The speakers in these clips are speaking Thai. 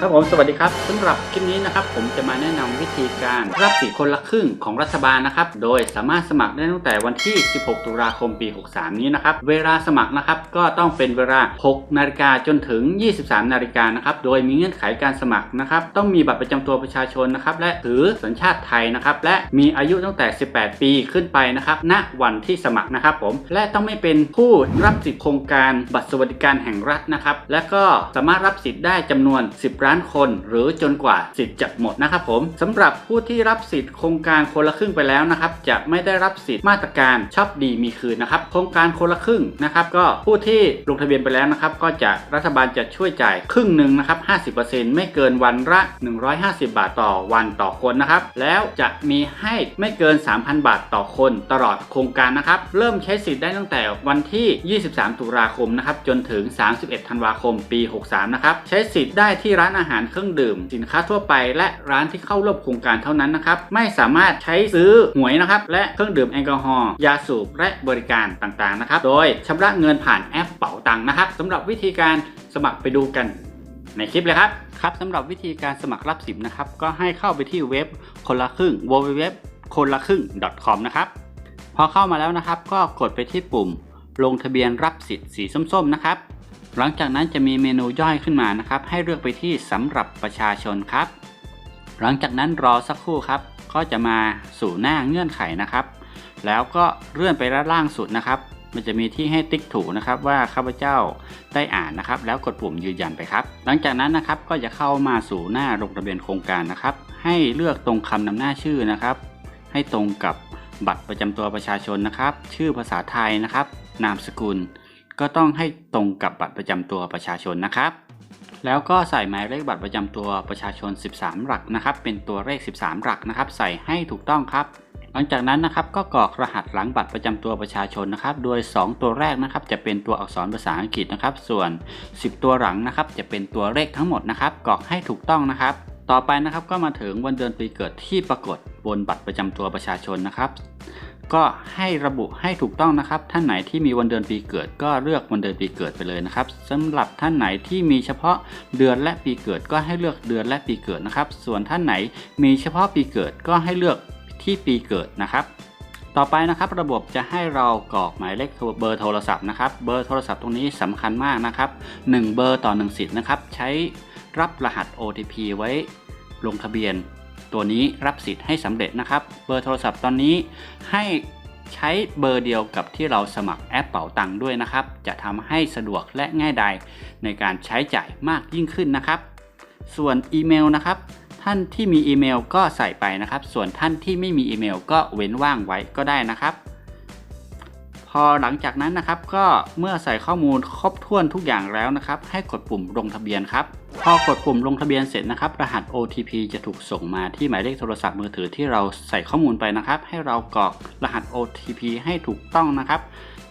ครับผมสวัสดีครับสำหรับคลิปนี้นะครับผมจะมาแนะนำวิธีการรับสิทธิ์คนละครึ่งของรัฐบาลนะครับ โดยสามารถสมัครได้ตั้งแต่วันที่ 16 ตุลาคมปี 63 นี้นะครับ เวลาสมัครนะครับก็ต้องเป็นเวลา 6 นาฬิกาจนถึง 23 นาฬิกานะครับ โดยมีเงื่อนไขการสมัครนะครับ ต้องมีบัตรประจำตัวประชาชนนะครับ และถือสัญชาติไทยนะครับ และมีอายุตั้งแต่ 18 ปีขึ้นไปนะครับ ณ วันที่สมัครนะครับผม และต้องไม่เป็นผู้รับสิทธิ์โครงการบัตรสวัสดิการแห่งรัฐนะครับ และก็สามารถรับสิทธิ์ได้จำนวน 10ล้านคน หรือจนกว่าสิทธิ์จะหมดนะครับผมสำหรับผู้ที่รับสิทธิ์โครงการคนละครึ่งไปแล้วนะครับจะไม่ได้รับสิทธิ์มาตรการชอบดีมีคืนนะครับโครงการคนละครึ่งนะครับก็ผู้ที่ลงทะเบียนไปแล้วนะครับก็จะรัฐบาลจะช่วยจ่ายครึ่งหนึ่งนะครับ 50%ไม่เกินวันละ 150 บาทต่อวันต่อคนนะครับแล้วจะมีให้ไม่เกิน 3,000 บาทต่อคนตลอดโครงการนะครับเริ่มใช้สิทธิ์ได้ตั้งแต่วันที่ 23 ตุลาคมนะครับจนถึง 31 ธันวาคม ปี 63 นะครับใช้สิทธิ์ได้ที่ร้านอาหารเครื่องดื่ม สินค้าทั่วไป และร้านที่เข้าร่วมโครงการเท่านั้นนะครับ ไม่สามารถใช้ซื้อหวยนะครับ และเครื่องดื่มแอลกอฮอล์ยาสูบและบริการต่างๆนะครับ โดยชำระเงินผ่านแอปเป๋าตังค์นะครับสำหรับวิธีการสมัครไปดูกันในคลิปเลยครับครับสำหรับวิธีการสมัครรับสิทธิ์นะครับ ก็ให้เข้าไปที่เว็บคนละครึ่ง www คนละครึ่ง .com นะครับ พอเข้ามาแล้วนะครับ ก็กดไปที่ปุ่ม ลงทะเบียนรับสิทธิ์สีส้มๆนะครับ หลังจากนั้นจะมีเมนูย่อยขึ้นมานะครับ ให้เลือกไปที่สำหรับประชาชนครับ หลังจากนั้นรอสักครู่ครับ ก็จะมาสู่หน้าเงื่อนไขนะครับ แล้วก็เลื่อนไปด้านล่างสุดนะครับ มันจะมีที่ให้ติ๊กถูกนะครับว่าข้าพเจ้าได้อ่านนะครับ แล้วกดปุ่มยืนยันไปครับ หลังจากนั้นนะครับก็จะเข้ามาสู่หน้าลงทะเบียนโครงการนะครับ ให้เลือกตรงคำนำหน้าชื่อนะครับ ให้ตรงกับบัตรประจำตัวประชาชนนะครับ ชื่อภาษาไทยนะครับ นามสกุล ก็ต้องให้ตรงกับบัตรประจำตัวประชาชนนะครับ แล้วก็ใส่หมายเลขบัตรประจำตัวประชาชน 13 หลักนะครับ เป็นตัวเลข 13 หลักนะครับ ใส่ให้ถูกต้องครับ หลังจากนั้นนะครับก็กรอกรหัสหลังบัตรประจำตัวประชาชนนะครับ โดย 2 ตัวแรกนะครับจะเป็นตัวอักษรภาษาอังกฤษนะครับ ส่วน 10 ตัวหลังนะครับ จะเป็นตัวเลขทั้งหมดนะครับกรอกให้ถูกต้องนะครับต่อไปนะครับก็มาถึงวันเดือนปีเกิดที่ปรากฏบนบัตรประจำตัวประชาชนนะครับ ก็ให้ระบุให้ถูกต้องนะครับ ท่านไหนที่มีวันเดือนปีเกิด ก็เลือกวันเดือนปีเกิดไปเลยนะครับสำหรับท่านไหนที่มีเฉพาะเดือนและปีเกิด ก็ให้เลือกเดือนและปีเกิดนะครับ ส่วนท่านไหนมีเฉพาะปีเกิดก็ให้เลือกที่ปีเกิดนะครับ ต่อไปนะครับระบบจะให้เรากรอกหมายเลขเบอร์โทรศัพท์นะครับ เบอร์โทรศัพท์ตรงนี้สำคัญมากนะครับ 1 เบอร์ต่อ 1 สิทธิ์นะครับ ใช้รับรหัส OTP ไว้ลงทะเบียน ตัวนี้รับสิทธิ์ให้สำเร็จนะครับ เบอร์โทรศัพท์ตอนนี้ให้ใช้เบอร์เดียวกับที่เราสมัครแอปเป๋าตังค์ด้วยนะครับ จะทำให้สะดวกและง่ายดายในการใช้จ่ายมากยิ่งขึ้นนะครับ ส่วนอีเมลนะครับ ท่านที่มีอีเมลก็ใส่ไปนะครับ ส่วนท่านที่ไม่มีอีเมลก็เว้นว่างไว้ก็ได้นะครับ พอหลังจากนั้นนะครับก็เมื่อใส่ข้อมูลครบถ้วนทุกอย่างแล้วนะครับให้กดปุ่มลงทะเบียนครับพอกดปุ่มลงทะเบียนเสร็จนะครับ รหัส OTP จะถูกส่งมาที่หมายเลขโทรศัพท์มือถือที่เราใส่ข้อมูลไปนะครับ ให้เรากรอกรหัส OTP ให้ถูกต้องนะครับ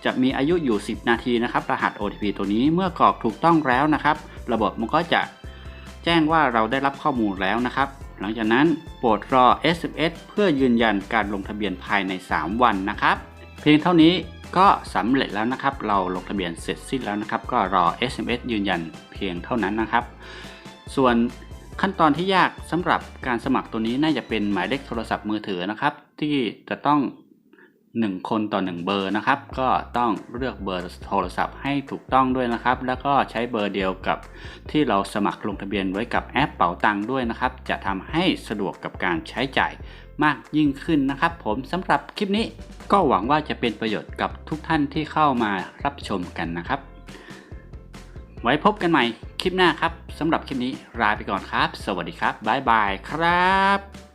จะมีอายุอยู่ 10 นาทีนะครับ รหัส OTP ตัวนี้เมื่อกรอกถูกต้องแล้วนะครับ ระบบมันก็จะแจ้งว่าเราได้รับข้อมูลแล้วนะครับ หลังจากนั้นโปรดรอ SMS เพื่อยืนยันการลงทะเบียนภายใน 3 วันนะครับ เพียงเท่านี้ ก็สำเร็จแล้วนะครับ เราลงทะเบียนเสร็จสิ้นแล้วนะครับ ก็รอ SMS ยืนยันเพียงเท่านั้นนะครับ ส่วนขั้นตอนที่ยากสำหรับการสมัครตัวนี้น่าจะเป็นหมายเลขโทรศัพท์มือถือนะครับ ที่จะต้อง 1 คนต่อ 1 เบอร์นะครับ ก็ต้องเลือกเบอร์โทรศัพท์ให้ถูกต้องด้วยนะครับ แล้วก็ใช้เบอร์เดียวกับที่เราสมัครลงทะเบียนไว้กับแอปเป๋าตังค์ด้วยนะครับ จะทำให้สะดวกกับการใช้จ่ายมากยิ่งขึ้นนะครับ ผมสำหรับคลิปนี้ก็หวังว่าจะเป็นประโยชน์กับทุกท่านที่เข้ามารับชมกันนะครับ ไว้พบกันใหม่คลิปหน้าครับสำหรับคลิปนี้ลาไปก่อนครับ สวัสดีครับบ๊ายบายครับ